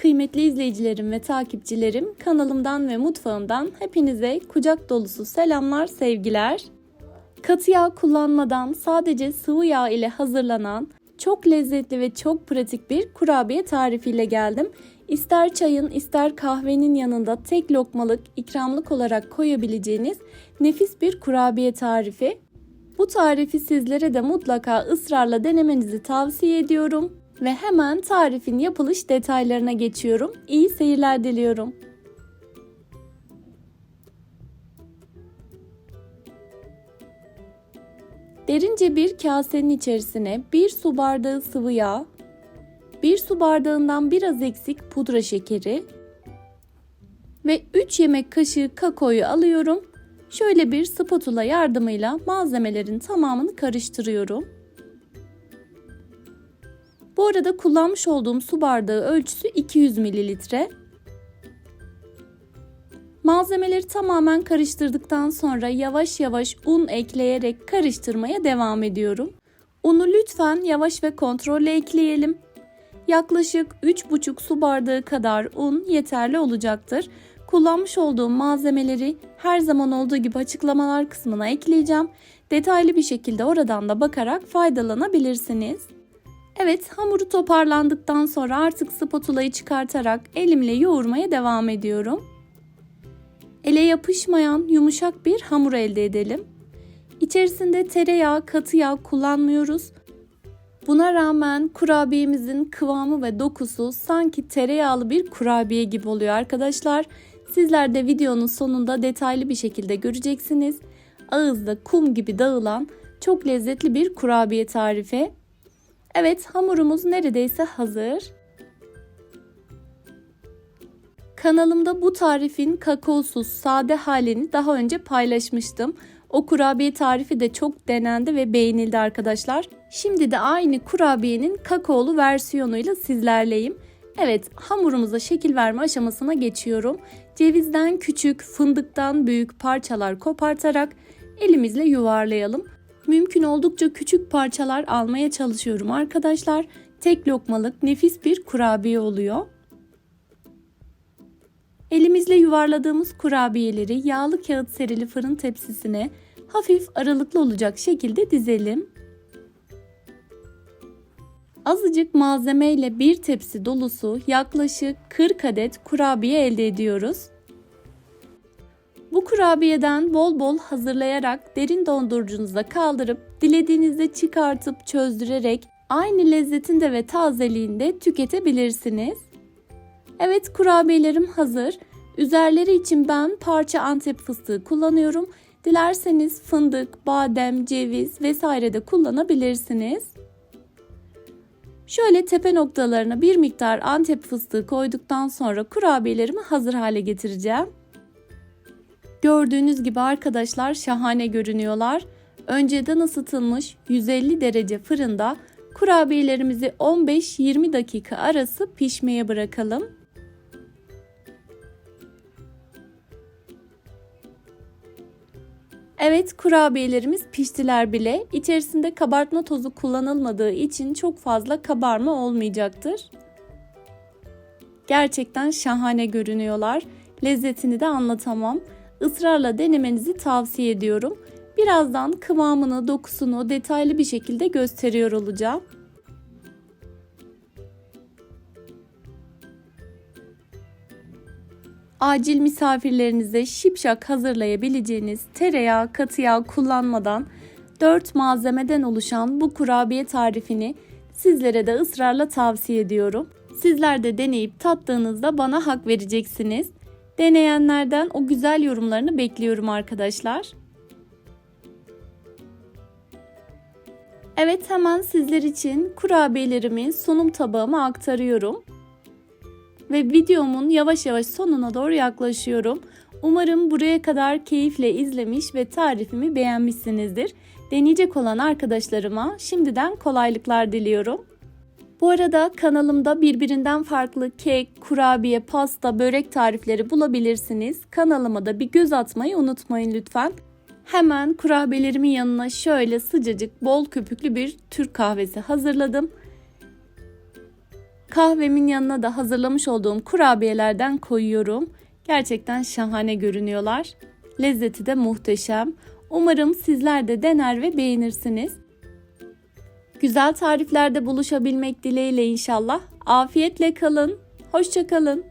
Kıymetli izleyicilerim ve takipçilerim, kanalımdan ve mutfağımdan hepinize kucak dolusu selamlar, sevgiler. Katı yağ kullanmadan sadece sıvı yağ ile hazırlanan çok lezzetli ve çok pratik bir kurabiye tarifiyle geldim. İster çayın ister kahvenin yanında tek lokmalık ikramlık olarak koyabileceğiniz nefis bir kurabiye tarifi. Bu tarifi sizlere de mutlaka ısrarla denemenizi tavsiye ediyorum ve hemen tarifin yapılış detaylarına geçiyorum. İyi seyirler diliyorum. Derince bir kasenin içerisine 1 su bardağı sıvı yağ, 1 su bardağından biraz eksik pudra şekeri ve 3 yemek kaşığı kakaoyu alıyorum. Şöyle bir spatula yardımıyla malzemelerin tamamını karıştırıyorum. Bu arada kullanmış olduğum su bardağı ölçüsü 200 mililitre. Malzemeleri tamamen karıştırdıktan sonra yavaş yavaş un ekleyerek karıştırmaya devam ediyorum. Unu lütfen yavaş ve kontrollü ekleyelim. Yaklaşık 3,5 su bardağı kadar un yeterli olacaktır. Kullanmış olduğum malzemeleri her zaman olduğu gibi açıklamalar kısmına ekleyeceğim. Detaylı bir şekilde oradan da bakarak faydalanabilirsiniz. Evet hamuru toparlandıktan sonra artık spatulayı çıkartarak elimle yoğurmaya devam ediyorum. Ele yapışmayan yumuşak bir hamur elde edelim. İçerisinde tereyağı, katı yağ kullanmıyoruz. Buna rağmen kurabiyemizin kıvamı ve dokusu sanki tereyağlı bir kurabiye gibi oluyor arkadaşlar. Sizler de videonun sonunda detaylı bir şekilde göreceksiniz. Ağızda kum gibi dağılan çok lezzetli bir kurabiye tarifi. Evet hamurumuz neredeyse hazır. Kanalımda bu tarifin kakaosuz sade halini daha önce paylaşmıştım. O kurabiye tarifi de çok denendi ve beğenildi arkadaşlar. Şimdi de aynı kurabiyenin kakaolu versiyonuyla sizlerleyim. Evet hamurumuza şekil verme aşamasına geçiyorum. Cevizden küçük, fındıktan büyük parçalar kopartarak elimizle yuvarlayalım. Mümkün oldukça küçük parçalar almaya çalışıyorum arkadaşlar. Tek lokmalık nefis bir kurabiye oluyor. Elimizle yuvarladığımız kurabiyeleri yağlı kağıt serili fırın tepsisine hafif aralıklı olacak şekilde dizelim. Azıcık malzeme ile bir tepsi dolusu yaklaşık 40 adet kurabiye elde ediyoruz. Bu kurabiyeden bol bol hazırlayarak derin dondurucunuza kaldırıp dilediğinizde çıkartıp çözdürerek aynı lezzetinde ve tazeliğinde tüketebilirsiniz. Evet kurabiyelerim hazır. Üzerleri için ben parça antep fıstığı kullanıyorum. Dilerseniz fındık, badem, ceviz vesaire de kullanabilirsiniz. Şöyle tepe noktalarına bir miktar antep fıstığı koyduktan sonra kurabiyelerimi hazır hale getireceğim. Gördüğünüz gibi arkadaşlar şahane görünüyorlar. Önceden ısıtılmış 150 derece fırında kurabiyelerimizi 15-20 dakika arası pişmeye bırakalım. Evet kurabiyelerimiz piştiler bile. İçerisinde kabartma tozu kullanılmadığı için çok fazla kabarma olmayacaktır. Gerçekten şahane görünüyorlar. Lezzetini de anlatamam. Israrla denemenizi tavsiye ediyorum. Birazdan kıvamını, dokusunu detaylı bir şekilde gösteriyor olacağım. acil misafirlerinize şipşak hazırlayabileceğiniz tereyağı, katı yağ kullanmadan 4 malzemeden oluşan bu kurabiye tarifini sizlere de ısrarla tavsiye ediyorum. Sizler de deneyip tattığınızda bana hak vereceksiniz. Deneyenlerden o güzel yorumlarını bekliyorum arkadaşlar. Evet hemen sizler için kurabiyelerimi sunum tabağıma aktarıyorum ve videomun yavaş yavaş sonuna doğru yaklaşıyorum. Umarım buraya kadar keyifle izlemiş ve tarifimi beğenmişsinizdir. Deneyecek olan arkadaşlarıma şimdiden kolaylıklar diliyorum. Bu arada kanalımda birbirinden farklı kek, kurabiye, pasta, börek tarifleri bulabilirsiniz. Kanalıma da bir göz atmayı unutmayın lütfen. Hemen kurabiyelerimin yanına şöyle sıcacık bol köpüklü bir Türk kahvesi hazırladım. Kahvemin yanına da hazırlamış olduğum kurabiyelerden koyuyorum. Gerçekten şahane görünüyorlar. Lezzeti de muhteşem. Umarım sizler de dener ve beğenirsiniz. Güzel tariflerde buluşabilmek dileğiyle inşallah. Afiyetle kalın. Hoşça kalın.